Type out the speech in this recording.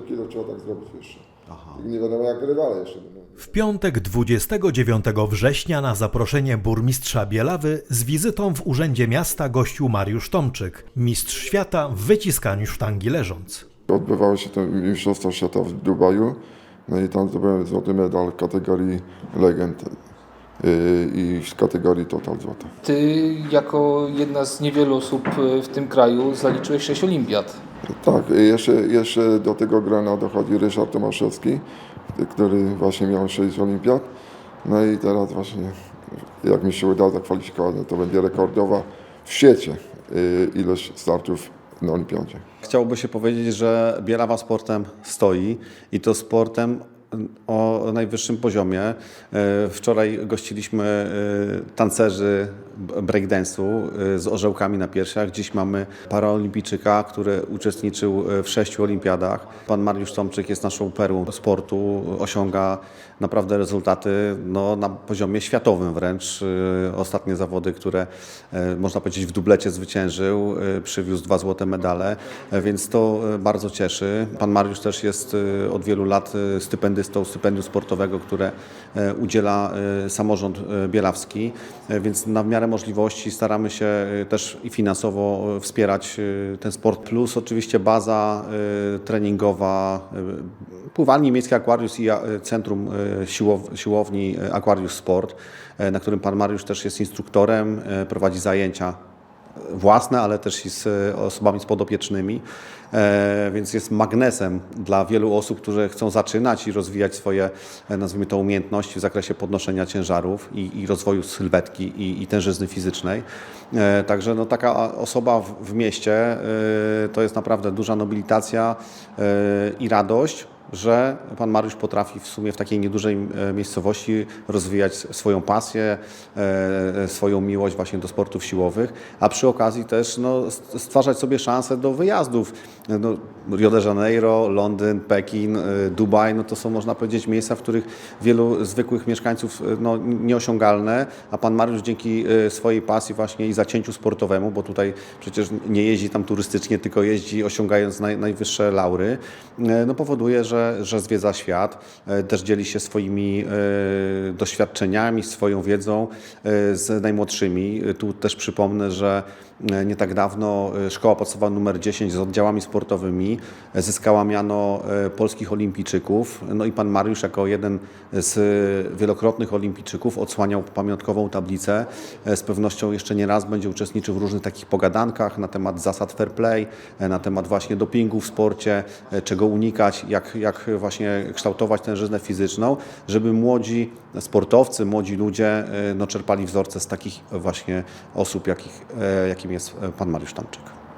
7 kg trzeba tak zrobić jeszcze. I nie wiadomo jak rywale jeszcze będą. W piątek 29 września na zaproszenie burmistrza Bielawy z wizytą w Urzędzie Miasta gościł Mariusz Tomczyk, mistrz świata w wyciskaniu sztangi leżąc. Odbywały się te Mistrzostwa Świata w Dubaju. No i tam zdobyłem złoty medal w kategorii legend yy, i w kategorii total złota. Ty, jako jedna z niewielu osób w tym kraju, zaliczyłeś 6 olimpiad. Tak, jeszcze, jeszcze do tego grona dochodzi Ryszard Tomaszewski, który właśnie miał 6 olimpiad. No i teraz właśnie, jak mi się uda zakwalifikować, to będzie rekordowa w świecie yy, ilość startów na olimpiadzie. Chciałoby się powiedzieć, że Bielawa sportem stoi i to sportem o najwyższym poziomie. E, wczoraj gościliśmy e, tancerzy breakdance'u e, z orzełkami na piersiach. Dziś mamy paraolimpijczyka, który uczestniczył w sześciu olimpiadach. Pan Mariusz Tomczyk jest naszą perłą sportu, osiąga naprawdę rezultaty no, na poziomie światowym wręcz. Ostatnie zawody, które można powiedzieć w dublecie zwyciężył, przywiózł dwa złote medale, więc to bardzo cieszy. Pan Mariusz też jest od wielu lat stypendystą 400 stypendium sportowego, które e, udziela e, samorząd e, bielawski, więc na miarę możliwości staramy się też i finansowo wspierać ten sport, plus. Oczywiście baza treningowa, pływalni miejskiej Aquarius i centrum siłowni Aquarius Sport, na którym pan Mariusz też jest instruktorem, prowadzi zajęcia własne, ale też i z e, osobami z podopiecznymi, e, więc jest magnesem dla wielu osób, które chcą zaczynać i rozwijać swoje, e, nazwijmy to, umiejętności w zakresie podnoszenia ciężarów i, i rozwoju sylwetki i, i tężyzny fizycznej. Także no, taka osoba w, w mieście to jest naprawdę duża nobilitacja i radość że pan Mariusz potrafi w sumie w takiej niedużej e, miejscowości rozwijać swoją pasję, e, swoją miłość właśnie do sportów siłowych, a przy okazji też no, st- stwarzać sobie szansę do wyjazdów. No, Rio de Janeiro, Londyn, Pekin, e, Dubaj, no to są można powiedzieć miejsca, w których wielu zwykłych mieszkańców e, no, nieosiągalne, a pan Mariusz dzięki e, swojej pasji właśnie i zacięciu sportowemu, bo tutaj przecież nie jeździ tam turystycznie, tylko jeździ osiągając naj, najwyższe laury, e, no powoduje, że, że zwiedza świat, e, też dzieli się swoimi e, doświadczeniami, swoją wiedzą e, z najmłodszymi. Tu też przypomnę, że nie tak dawno Szkoła Podstawowa nr 10 z oddziałami sportowymi zyskała miano polskich olimpijczyków. No i pan Mariusz jako jeden z wielokrotnych olimpijczyków odsłaniał pamiątkową tablicę. Z pewnością jeszcze nie raz będzie uczestniczył w różnych takich pogadankach na temat zasad fair play, na temat właśnie dopingu w sporcie, czego unikać, jak, jak właśnie kształtować tężyznę fizyczną, żeby młodzi sportowcy, młodzi ludzie e, no, czerpali wzorce z takich właśnie osób, jakich, e, jakim jest e, pan Mariusz Tamczyk.